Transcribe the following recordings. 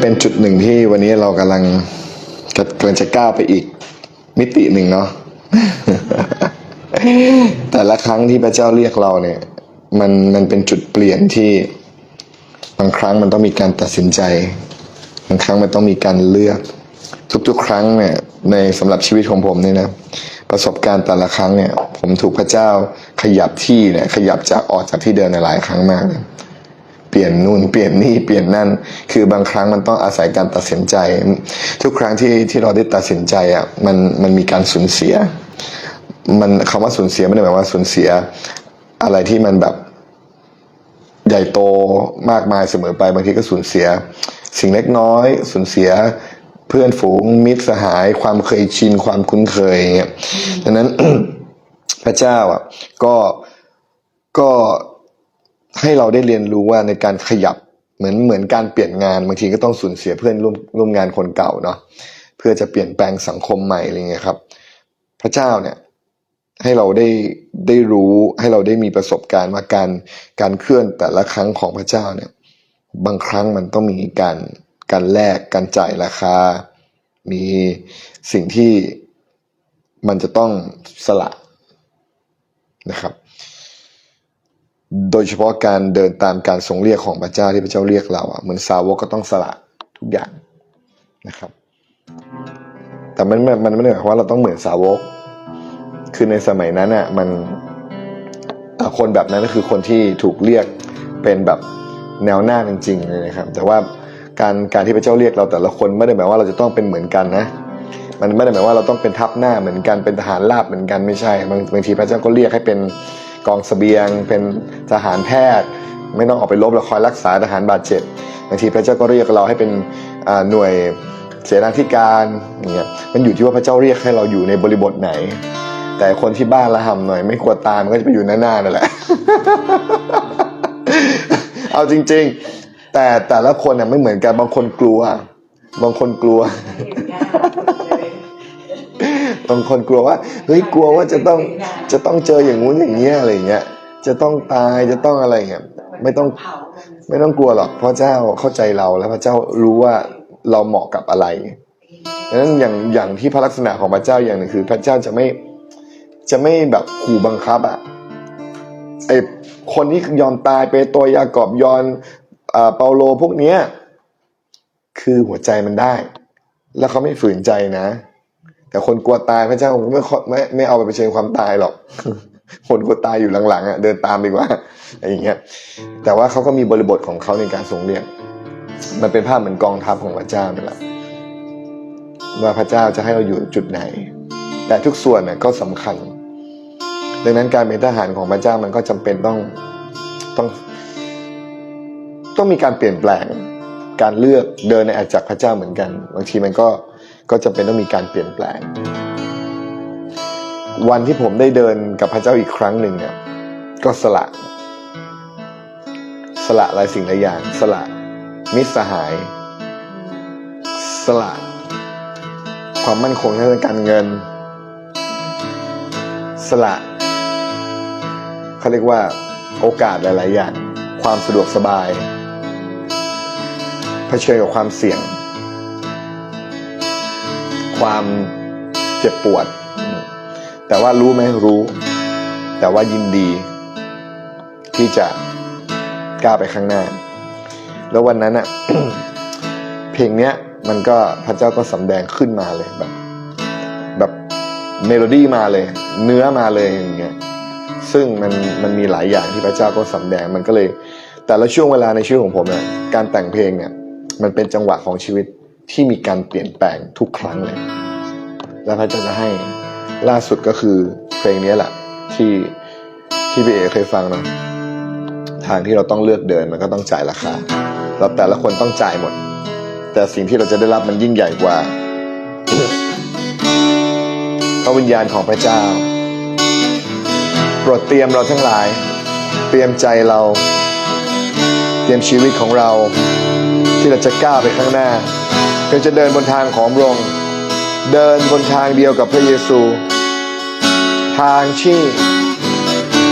เป็นจุดหนึ่งที่วันนี้เรากำลังกำลังจะก้าวไปอีกมิติหนึ่งเนาะแต่ละครั้งที่พระเจ้าเรียกเราเนี่ย มันมันเป็นจุดเปลี่ยนที่บางครั้งมันต้องมีการตัดสินใจ บางครั้งมันต้องมีการเลือก ทุกๆ ครั้งเนี่ย ในสำหรับชีวิตของผมเนี่ยนะประสบการณ์แต่ละครั้งเนี่ย ผมถูกพระเจ้าขยับที่เนี่ย ขยับจากออกจากที่เดินในหลายครั้งมากเลย ปลี่ยนนู่นเปลี่ยนนี่เปลี่ยนนั่น คือบางครั้งมันต้องอาศัยการตัดสินใจ ทุกครั้งที่ที่เราได้ตัดสินใจอะมันมันมีการสูญเสีย มันคำว่าสูญเสียไม่ได้หมายว่าสูญเสีย อะไรที่มันแบบใหญ่โตมากมายเสมอไปบางทีก็สูญเสีย สิ่งเล็กน้อยสูญเสียเพื่อนฝูงมิตรสหาย ความเคยชินความคุ้นเคยอย่างเงี้ยดังนั้นพระเจ้าอะก็ก็ ให้เราได้เรียนรู้ว่าในการขยับเหมือนเหมือนการเปลี่ยนงานบางทีก็ต้องสูญเสียเพื่อนร่วมร่วมงานคนเก่าเนาะเพื่อจะเปลี่ยนแปลงสังคมใหม่อะไรเงี้ยครับ พระเจ้าเนี่ยให้เราได้ได้รู้ให้เราได้มีประสบการณ์ว่าการการเคลื่อนแต่ละครั้งของพระเจ้าเนี่ยบางครั้งมันต้องมีการการแลกการจ่ายราคา มีสิ่งที่มันจะต้องสละนะครับ โดยเฉพาะการเดินตามการทรงเรียกของพระเจ้าที่พระเจ้าเรียกเราอะเหมือนสาวกก็ต้องสละทุกอย่างนะครับ แต่มันมันมันไม่ได้หมายความว่าเราต้องเหมือนสาวก คือในสมัยนั้นอะมันคนแบบนั้นก็คือคนที่ถูกเรียกเป็นแบบแนวหน้าจริงๆเลยนะครับ แต่ว่าการการที่พระเจ้าเรียกเราแต่ละคนไม่ได้หมายว่าเราจะต้องเป็นเหมือนกันนะมันไม่ได้หมายว่าเราต้องเป็นทัพหน้าเหมือนกันเป็นทหารราบเหมือนกันไม่ใช่บางบางทีพระเจ้าก็เรียกให้เป็น กองเสบียง เป็นทหารแพทย์ ไม่ต้องออกไปรบแล้วคอยรักษาทหารบาดเจ็บบางทีพระเจ้าก็เรียกเราให้เป็นหน่วยเสนาธิการเงี้ยมันอยู่ที่ว่าพระเจ้าเรียกให้เราอยู่ในบริบทไหน แต่คนที่บ้านละห่ำหน่อย ไม่กลัวตายมันก็จะไปอยู่หน้าๆนั่นแหละ เอาจริง ๆ แต่แต่ละคนเนี่ยไม่เหมือนกันบางคนกลัว บางคนกลัว บางคนกลัวว่าเฮ้ยกลัวว่าจะต้องจะต้องเจออย่างงู้นอย่างเงี้ยอะไรเงี้ยจะต้องตายจะต้องอะไรเงี้ยไม่ต้องไม่ต้องกลัวหรอกพระเจ้าเข้าใจเราแล้วพระเจ้ารู้ว่าเราเหมาะกับอะไรดังนั้นอย่างอย่างที่พระลักษณะของพระเจ้าอย่างหนึ่งคือ พระเจ้าจะไม่จะไม่แบบขู่บังคับอะไอคนที่ยอมตายไปตัวยากอบยอนเปาโลพวกเนี้ยคือหัวใจมันได้ แล้วเขาไม่ฝืนใจนะ แต่คนกลัวตายพระเจ้าไม่ค่ไม่ไม่เอาไปเผชิญความตายหรอกคนกลัวตายอยู่หลังๆอะเดินตามดีกว่าอะไรอย่างเงี้ยแต่ว่าเขาก็มีบริบทของเขาในการทรงเรียกมันเป็นภาพเหมือนกองทัพของพระเจ้านี่แหละว่าพระเจ้าจะให้เราอยู่จุดไหน แต่ทุกส่วนเนี่ยก็สำคัญ ดังนั้นการเป็นทหารของพระเจ้ามันก็จำเป็นต้องต้องต้องมีการเปลี่ยนแปลงการเลือกเดินในอาณาจักรพระเจ้าเหมือนกัน บางทีมันก็ ก็จำเป็นต้องมีการเปลี่ยนแปลง วันที่ผมได้เดินกับพระเจ้าอีกครั้งหนึ่งเนี่ยก็สละ สละหลายสิ่งหลายอย่าง สละมิตรสหาย สละ ความมั่นคงทางการเงิน สละเขาเรียกว่าโอกาสหลาย ๆ อย่าง ความสะดวกสบายเผชิญกับความเสี่ยง ความเจ็บปวด แต่ว่ารู้ไหมรู้ แต่ว่ายินดี ที่จะก้าวไปข้างหน้า แล้ววันนั้นอะเพลงเนี้ย มันก็พระเจ้าก็สำแดงขึ้นมาเลยแบบ แบบเมโลดี้มาเลย เนื้อมาเลยอย่างเงี้ยซึ่งมันมันมีหลายอย่างที่พระเจ้าก็สำแดงมันก็เลย แต่ละช่วงเวลาในชีวิตของผมเนี่ยการแต่งเพลงเนี่ยมันเป็นจังหวะของชีวิต ที่มีการเปลี่ยนแปลงทุกครั้งเลย แล้วพระเจ้าจะให้ล่าสุดก็คือเพลงนี้แหละ ที่ที่พี่เอเคยฟังนะทางที่เราต้องเลือกเดินมันก็ต้องจ่ายราคาเราแต่ละคนต้องจ่ายหมด แต่สิ่งที่เราจะได้รับมันยิ่งใหญ่กว่าพระวิญญาณของพระเจ้าโปรดเตรียมเราทั้งหลาย เตรียมใจเรา เตรียมชีวิตของเรา ที่เราจะก้าวไปข้างหน้า เพื่อจะเดินบนทางของพระองค์เดินบนทางเดียวกับพระเยซู ทางที่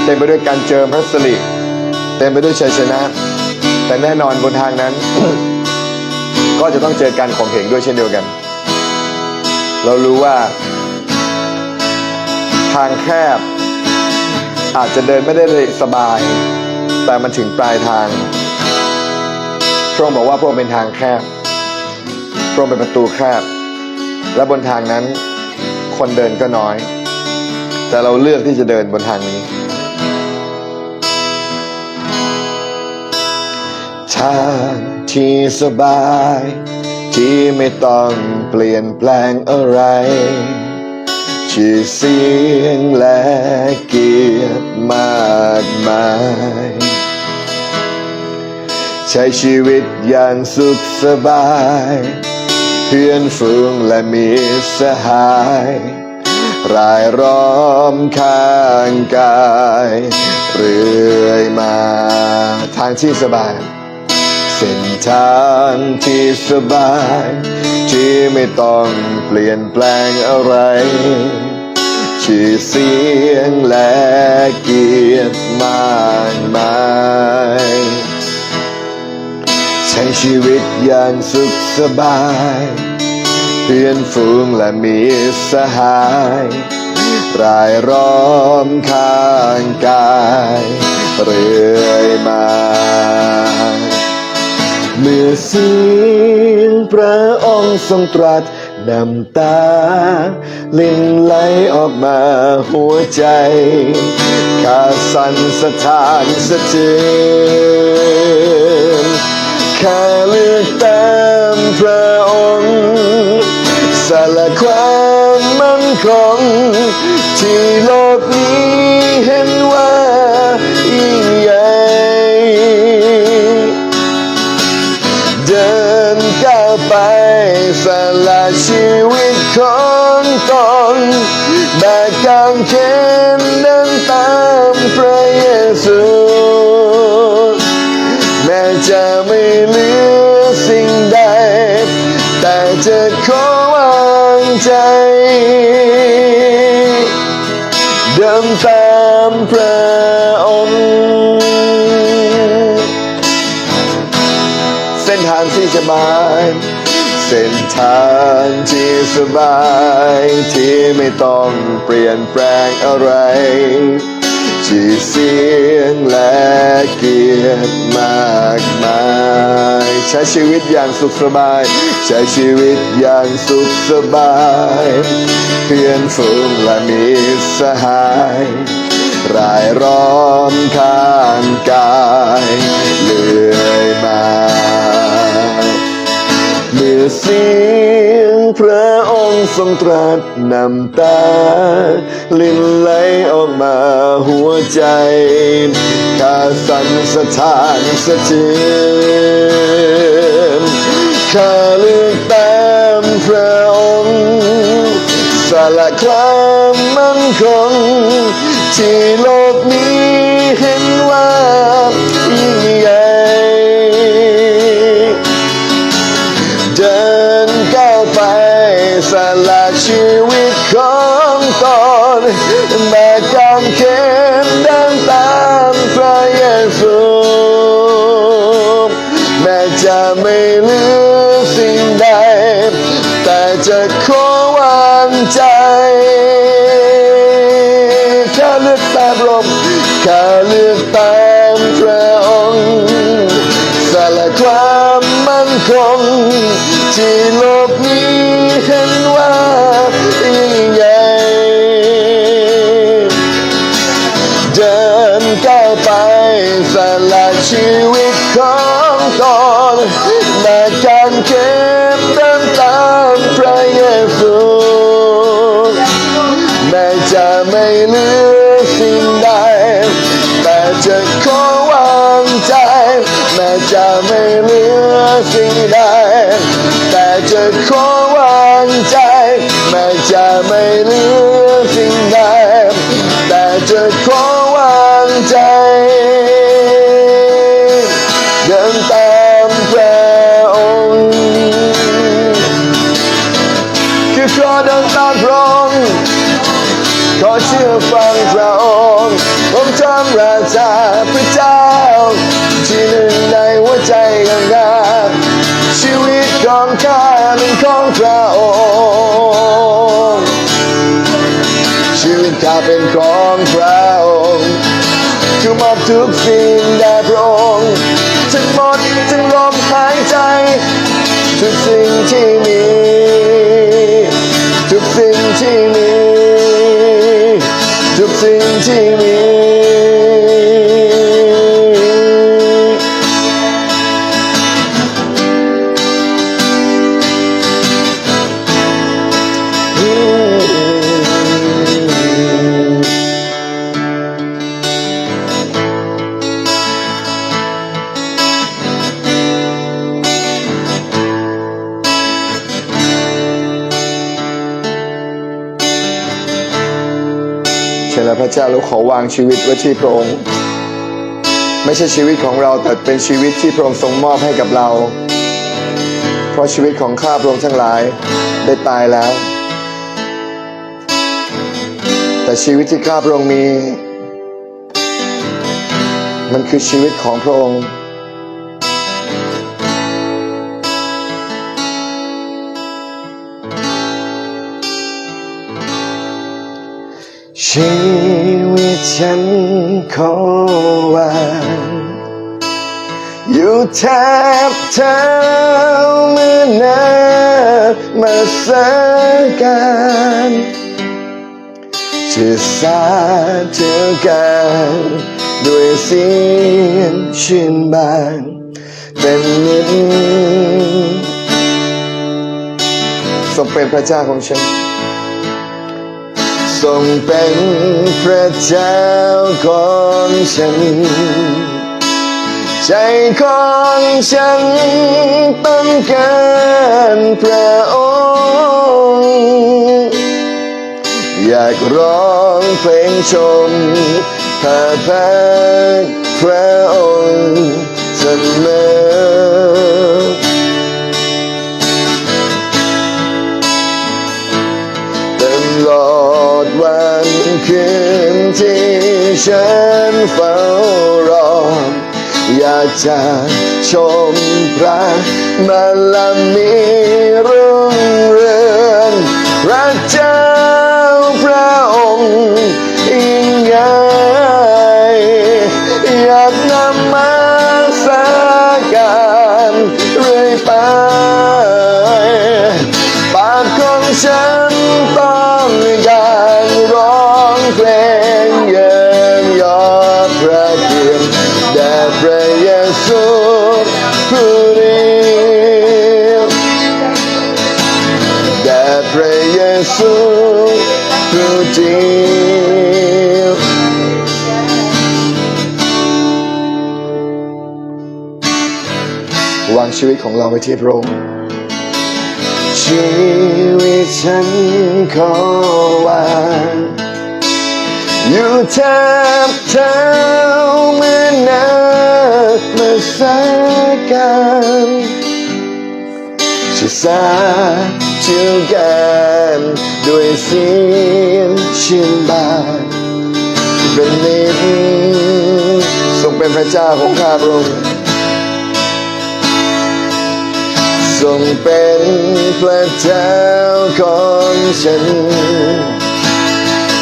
เต็มไปด้วยการเจิมพระสิริเต็มไปด้วยชัยชนะ แต่แน่นอนบนทางนั้น ก็จะต้องเจอการข่มเหงด้วยเช่นเดียวกัน เรารู้ว่า ทางแคบ อาจจะเดินไม่ได้สบาย แต่มันถึงปลายทางพระองค์บอกว่าพระองค์เป็นทางแคบ รงเป็นประตูแคบ และบนทางนั้นคนเดินก็น้อย แต่เราเลือกที่จะเดินบนทางนี้ ทางที่สบาย ที่ไม่ต้องเปลี่ยนแปลงอะไรชื่อเสียงและเกียรติมากมาย ใช้ชีวิตอย่างสุขสบาย เพื่อนฝูงและมีสหาย รายล้อมข้างกายเรื่อยมา ทางที่สบาย เส้นทางที่สบาย ที่ไม่ต้องเปลี่ยนแปลงอะไรชื่อเสียงและเกียรติมากมาย ช้ชีวิตอย่างสุขสบาย เพื่อนฝูงและมีสหาย รายล้อมข้างกายเรื่อยมา เมื่อเสียงพระองค์ทรงตรัสน้ำตา ลิ่นไหลออกมาหัวใจ ข้าสั่นสะทานสะเทือน ข้าเลือกตามพระองค์สละความมั่นคงที่โลกนี้ บาย เส้นทางที่สบายที่ไม่ต้องเปลี่ยนแปลงอะไรชื่อเสียงและเกียรติมากมาย ใช้ชีวิตอย่างสุขสบาย ใช้ชีวิตอย่างสุขสบาย เพื่อนฝูงและมีสหายรายล้อมข้างกายเลื่อยมา เมื่อเสียงพระองค์ทรงตรัสน้ำตา ลินไหลออกมาหัวใจข้าสั่นสะท้านสะเทือนข้าเลือกตามพระองค์สละความมั่นคงที่โลกนี้เห็นว่า ล จะไม่เหลือสิ่งใด แต่จะขอวางใจ แม้จะไม่เหลือสิ่งใด แต่จะขอ ระองค์ชีวิตข้าเป็นของพระองค์คือมอบทุกสิ่งแด่พระองค์ทั้งหมดทั้งลมหายใจ ทุกสิ่งที่มี ทุกสิ่งที่มี ทุกสิ่งที่มีาเราขอวางชีวิตไว้ที่พระองค์ ไม่ใช่ชีวิตของเราแต่เป็นชีวิตที่พระองค์ทรงมอบให้กับเรา เพราะชีวิตของข้าพระองค์ทั้งหลายได้ตายแล้ว แต่ชีวิตที่ข้าพระองค์มี มันคือชีวิตของพระองค์ ชีวิตฉันขอวาอยู่แทบเท้าเมื่อนามาสากันจะสาเจอกันด้วยเสียงชื่นบานเป็นนิดทรงเป็นพระเจ้าของฉัน ทรงเป็นพระเจ้าของฉัน ใจของฉันต้องการพระองค์ อยากร้องเพลงชมพระพักพระองค์เสมอ ดวันคืนที่ฉันเฝ้ารอ อยากจะชมพระบารมีรุ่งเรืองพระเจ้า ของเราไว้ที่พระองค์ชีวิตฉันขอวางอยู่แทบเท้าเมื่อนามาสากันจะสาเชื่อกันด้วยเสียงชื่นบานเป็นนิดทรงเป็นพระเจ้าของข้าพระองค์ ทรงเป็นพระเจ้าของฉัน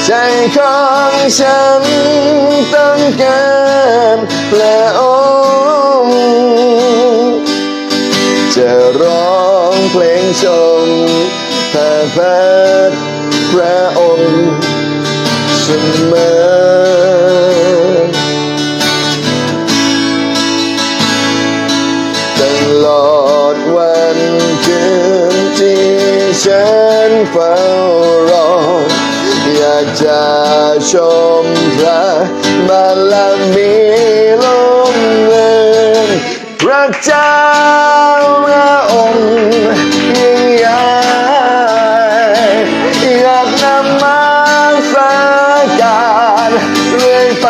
ใจของฉันต้องการพระองค์จะร้องเพลงชมพระพักตร์พระองค์เสมอากจะชมพระบารมีลงเลือนพระเจ้าพระองค์ยิ่งใหญ่อยากนำมาสากการเรื่อยไป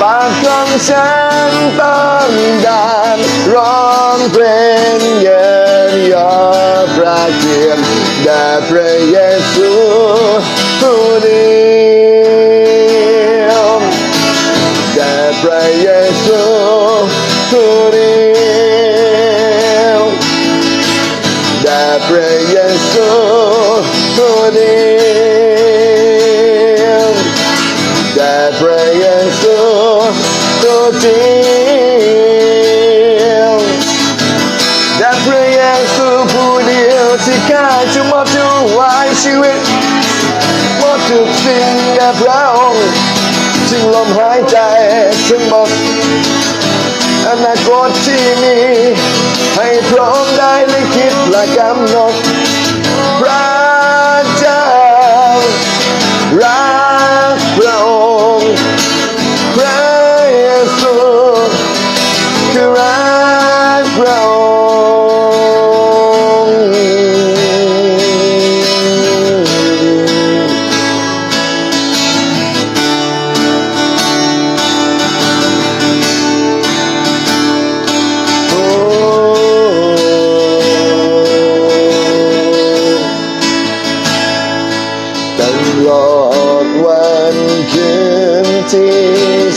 ปากของฉันต้องการร้องเพลงเยินยอพระเกียรติแด่พระเยซู That prayer is so good, it's a kind of love to watch you with. มอบทุกสิ่งแด่พระองค์จึงลมหายใจทั้งหมดอนาคตที่มี ให้พร้อมได้ลิขิตและกำหนด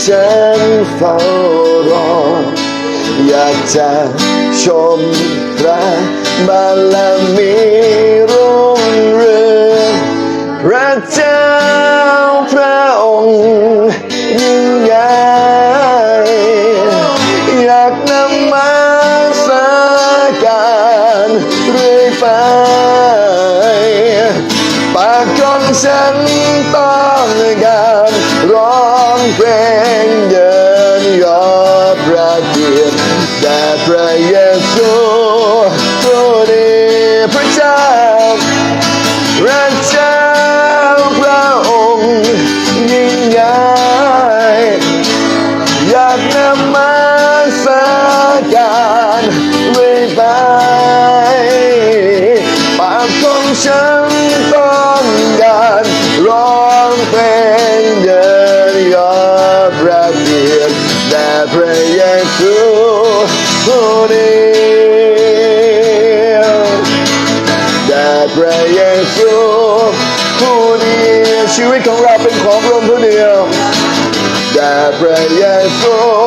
ฉันเฝ้ารอ อยากจะชมพระบารมีรุ่งเรืองพระเจ้าพระองค์ยิ่งใหญ่อยากนำมาสาการเรื่อยไปปากของฉันต้อง การเรื่อยไปปากของฉันต้องการร้องเพลงเดินยอพระเกียรติแด่พระเยซูผู้เดียวแด่พระเยซูผู้เดียวชีวิตของเราเป็นของพระองค์ผู้เดียวแด่พระเยซู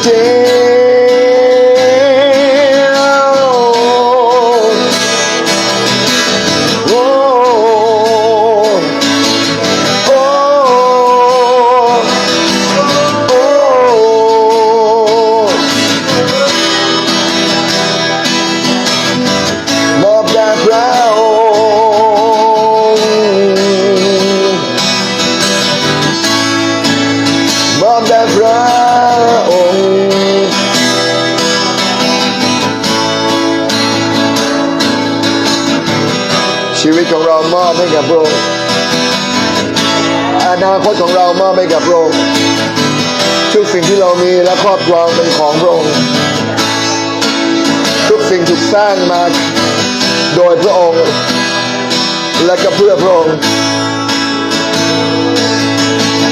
ผู้ อบให้กับพระองค์ทุกสิ่งที่เรามีและครอบครองเป็นของพระองค์ทุกสิ่งถูกสร้างมาโดยพระองค์ และก็เพื่อพระองค์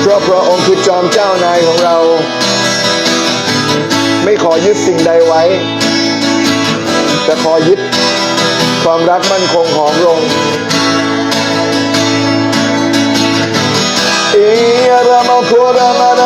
เพราะพระองค์คือจอมเจ้านายของเรา ไม่ขอยึดสิ่งใดไว้ แต่ขอยึดความรักมั่นคงของพระองค์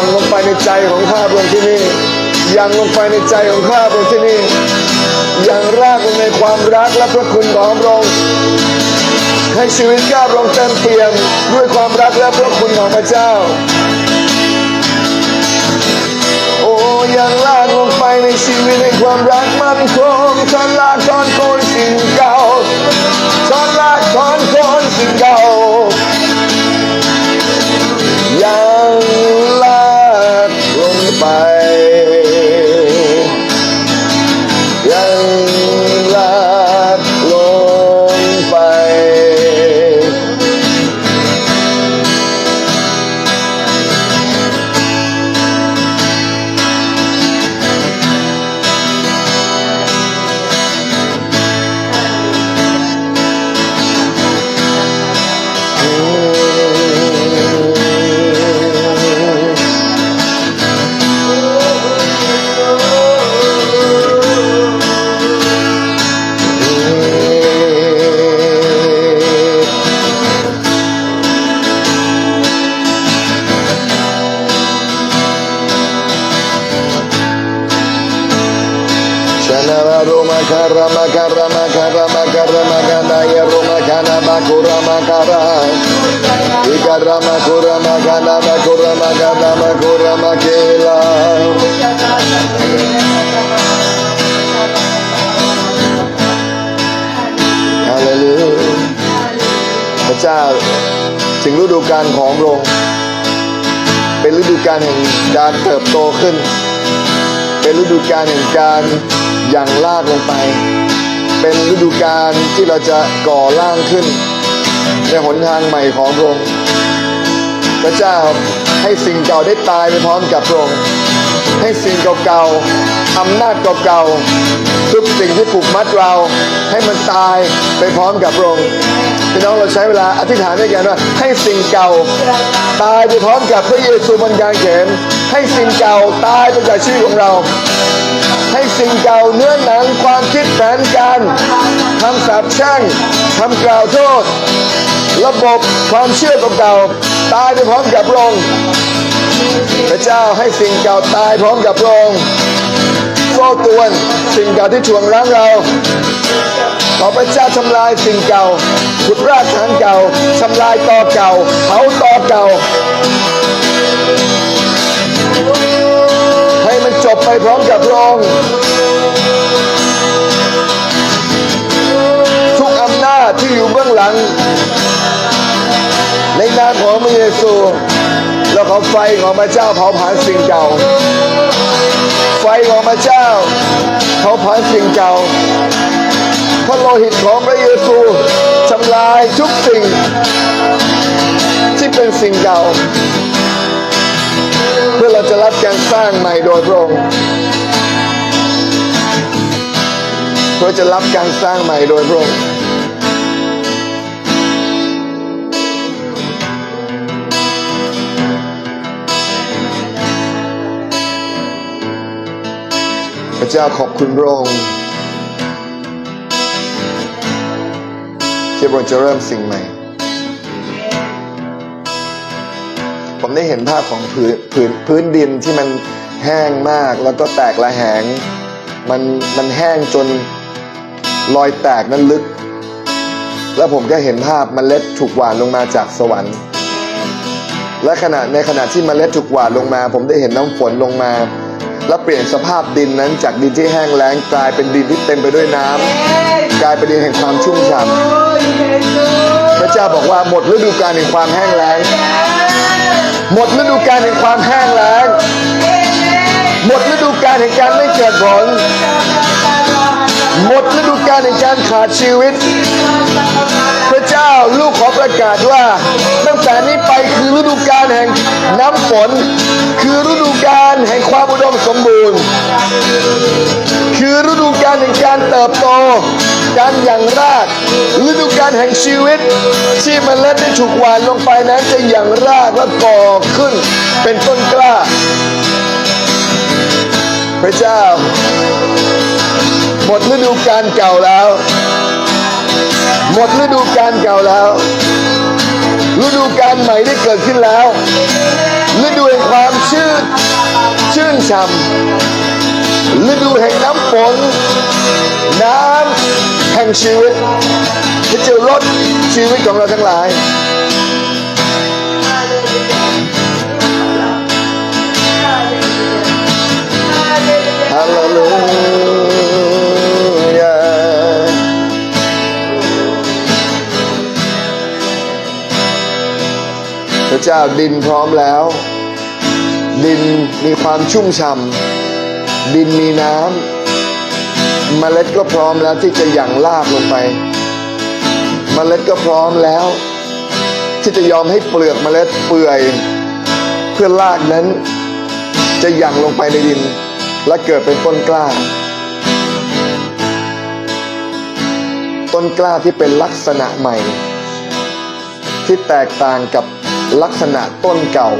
ย่างลงไปในใจของข้าพระองค์ที่นี่อย่างลงไปในใจของข้าพระองค์ที่นี่อย่างรากลงในความรักและพระคุณของพระองค์ให้ชีวิตก้าวลงค์เต็มเปี่ยมด้วยความรักและพระคุณของพระเจ้า โอ้ยังลากลงไปในชีวิตในความรักมั่นคง makara makara makara makara makana ya rumakana makura makara Ikarama Kurama Kanama Kurama Kanama Kurama Kela Hallelujah พระเจ้าถึงฤดูกาลของพรงเป็นฤดูกาลแห่งการเติบโตขึ้น เป็นฤดูกาลแห่งการ ยั่งลากลงไป เป็นฤดูกาลที่เราจะก่อร่างขึ้น ในหนทางใหม่ของพระองค์พระเจ้าให้สิ่งเก่าได้ตายไปพร้อมกับพระองค์ให้สิ่งเก่าๆอำนาจเก่าๆทุกสิ่งที่ผูกมัดเรา ให้มันตายไปพร้อมกับพระองค์พี่น้องเราใช้เวลาอธิษฐานด้วยกันว่า ให้สิ่งเก่าตายไปพร้อมกับพระเยซูบนกางเขนให้สิ่งเก่าตายไปจากชีวิตของเรา ให้สิ่งเก่าเนื้อหนังความคิดแผนการคำสาปแช่งคำกล่าวโทษ ระบบความเชื่อเก่าๆตายไปพร้อมกับพระองพระเจ้าให้สิ่งเก่าตายพร้อมกับพระองโซ่ตวนสิ่งเก่าที่ถ่วงรั้งเราขอพระเจ้าทำลายสิ่งเก่าขุดรากฐานเก่าทำลายตอเก่าเผาตอเก่า บไปพร้อมกับพระองค์ทุกอำนาจที่อยู่เบื้องหลัง ในนามของพระเยซูเราขอไฟของพระเจ้าเผาผลาญสิ่งเก่า ไฟของพระเจ้าเผาผลาญสิ่งเก่าพระโลหิตของพระเยซูทำลายทุกสิ่ง ที่เป็นสิ่งเก่า เราจะรับการสร้างใหม่โดยพระองค์เพื่อจะรับการสร้างใหม่โดยพระองค์พระเจ้าขอบคุณพระองค์ที่พระองค์จะเริ่มสิ่งใหม่ ผมได้เห็นภาพของพื้นพื้นพื้นดินที่มันแห้งมากแล้วก็แตกระแหง มันมันแห้งจนรอยแตกนั้นลึก แล้วผมก็เห็นภาพเมล็ดถูกหว่านลงมาจากสวรรค์ และขณะในขณะที่เมล็ดถูกหว่านลงมา ผมได้เห็นน้ำฝนลงมา แล้วเปลี่ยนสภาพดินนั้นจากดินที่แห้งแล้งกลายเป็นดินที่เต็มไปด้วยน้ำกลายเป็นดินแห่งความชุ่มฉ่ำพระเจ้าบอกว่าหมดฤดูกาลแห่งความแห้งแล้ง หมดฤดูกาลแห่งความแห้งแล้งหมดฤดูกาลแห่งการไม่เกิดผลหมดฤดูกาลแห่งการขาดชีวิต พระเจ้าลูกขอประกาศว่า ตั้งแต่นี้ไปคือฤดูกาลแห่งน้ำฝน คือฤดูกาลแห่งความอุดมสมบูรณ์ คือฤดูกาลแห่งการเติบโต การหยั่งรากฤดูกาลแห่งชีวิต ที่เมล็ดได้ถูกหว่านลงไปนั้นจะหยั่งรากและก่อขึ้นเป็นต้นกล้า พระเจ้า หมดฤดูกาลเก่าแล้ว หมดฤดูกาลเก่าแล้วฤดูกาลใหม่ได้เกิดขึ้นแล้วฤดูแห่งความชื่นชื่นช่ำฤดูแห่งน้ำฝนน้ำ แห่งชีวิตที่จะลดชีวิตของเราทั้งหลายฮาเลลูยาพระเจ้าดินพร้อมแล้ว ดินมีความชุ่มฉ่ำดินมีน้ำ เมล็ดก็พร้อมแล้วที่จะหยั่งลากลงไป เมล็ดก็พร้อมแล้ว ที่จะยอมให้เปลือกเมล็ดเปื่อย เพื่อลากนั้น จะหยั่งลงไปในดิน และเกิดเป็นต้นกล้า ต้นกล้าที่เป็นลักษณะใหม่ ที่แตกต่างกับลักษณะต้นเก่า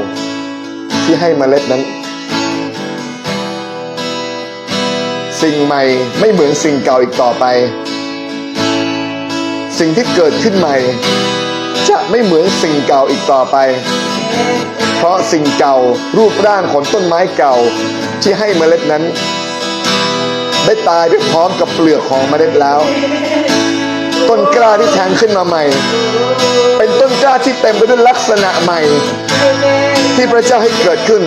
ที่ให้เมล็ดนั้น สิ่งใหม่ไม่เหมือนสิ่งเก่าอีกต่อไป สิ่งที่เกิดขึ้นใหม่ จะไม่เหมือนสิ่งเก่าอีกต่อไป เพราะสิ่งเก่ารูปร่างของต้นไม้เก่าที่ให้เมล็ดนั้น ได้ตายไปพร้อมกับเปลือกของเมล็ดแล้ว ต้นกล้าที่แทงขึ้นมาใหม่ เป็นต้นกล้าที่เต็มไปด้วยลักษณะใหม่ ที่พระเจ้าให้เกิดขึ้น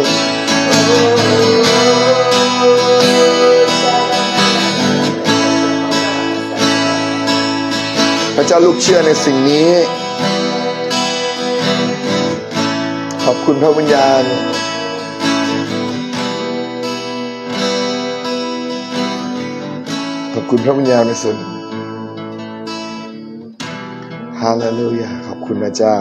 พระเจ้าลูกเชื่อในสิ่งนี้ ขอบคุณพระวิญญาณ ขอบคุณพระวิญญาณในส่วนฮาเลลูยาขอบคุณพระเจ้า